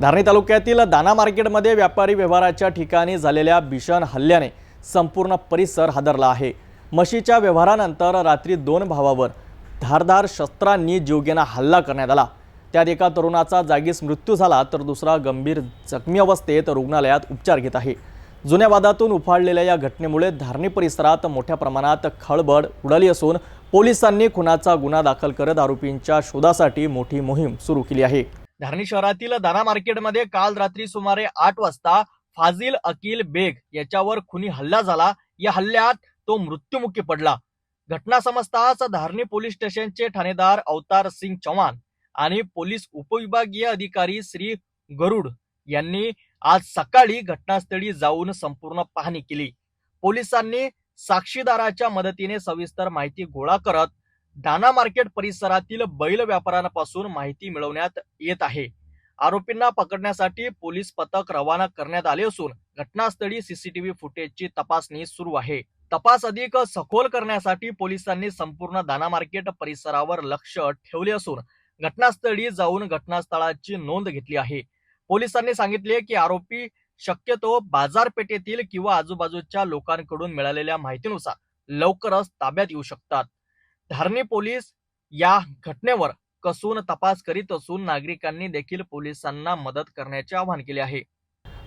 धारणी तालुक्यातील दाना मार्केटमध्ये व्यापारी व्यवहाराच्या ठिकाणी झालेल्या भीषण हल्ल्याने संपूर्ण परिसर हादरला आहे. म्हशीच्या व्यवहारानंतर रात्री दोन भावावर धारधार शस्त्रांनी जीवघेणा हल्ला करण्यात आला. त्यात एका तरुणाचा जागीच मृत्यू झाला तर दुसरा गंभीर जखमी अवस्थेत रुग्णालयात उपचार घेत आहे. जुन्या वादातून उफाळलेल्या या घटनेमुळे धारणी परिसरात मोठ्या प्रमाणात खळबळ उडाली असून पोलिसांनी खुनाचा गुन्हा दाखल करत आरोपींच्या शोधासाठी मोठी मोहीम सुरू केली आहे. धारणी शहरातील दाना मार्केटमध्ये काल रात्री सुमारे आठ वाजता फाजिल अकिल बेग याच्यावर खुनी हल्ला झाला. या हल्ल्यात तो मृत्युमुखी पडला. घटना समजताच धारणी पोलीस स्टेशनचे ठाणेदार अवतार सिंग चव्हाण आणि पोलीस उपविभागीय अधिकारी श्री गरुड यांनी आज सकाळी घटनास्थळी जाऊन संपूर्ण पाहणी केली. पोलिसांनी साक्षीदाराच्या मदतीने सविस्तर माहिती गोळा करत दाना मार्केट परिसरातील बैल व्यापाऱ्यांपासून माहिती मिळवण्यात येत आहे. आरोपींना पकडण्यासाठी पोलीस पथक रवाना करण्यात आले असून घटनास्थळी सीसीटीव्ही फुटेजची तपासणी सुरू आहे. तपास अधिक सखोल करण्यासाठी पोलिसांनी संपूर्ण दाना मार्केट परिसरावर लक्ष ठेवले असून घटनास्थळी जाऊन घटनास्थळाची नोंद घेतली आहे. पोलिसांनी सांगितले की आरोपी शक्यतो बाजारपेठेतील किंवा आजूबाजूच्या लोकांकडून मिळालेल्या माहितीनुसार लवकरच ताब्यात येऊ शकतात. धारणी पोलीस या घटनेवर कसून तपास करीत असून नागरिकांनी देखील पोलिसांना मदत करण्याचे आवाहन केले आहे.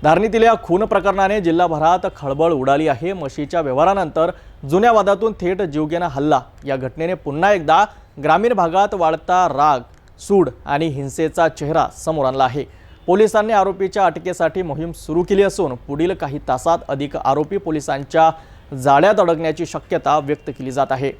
धारणीतील या खून प्रकरणाने जिल्हाभरात खळबळ उडाली आहे. म्हशीच्या व्यवहारानंतर जुन्या वादातून थेट जीवघेणा हल्ला. या घटनेने पुन्हा एकदा ग्रामीण भागात वाढता राग सूड आणि हिंसेचा चेहरा समोर आणला आहे. पोलिसांनी आरोपीच्या अटकेसाठी मोहीम सुरू केली असून पुढील काही तासात अधिक आरोपी पोलिसांच्या जाळ्यात अडकण्याची शक्यता व्यक्त केली जात आहे.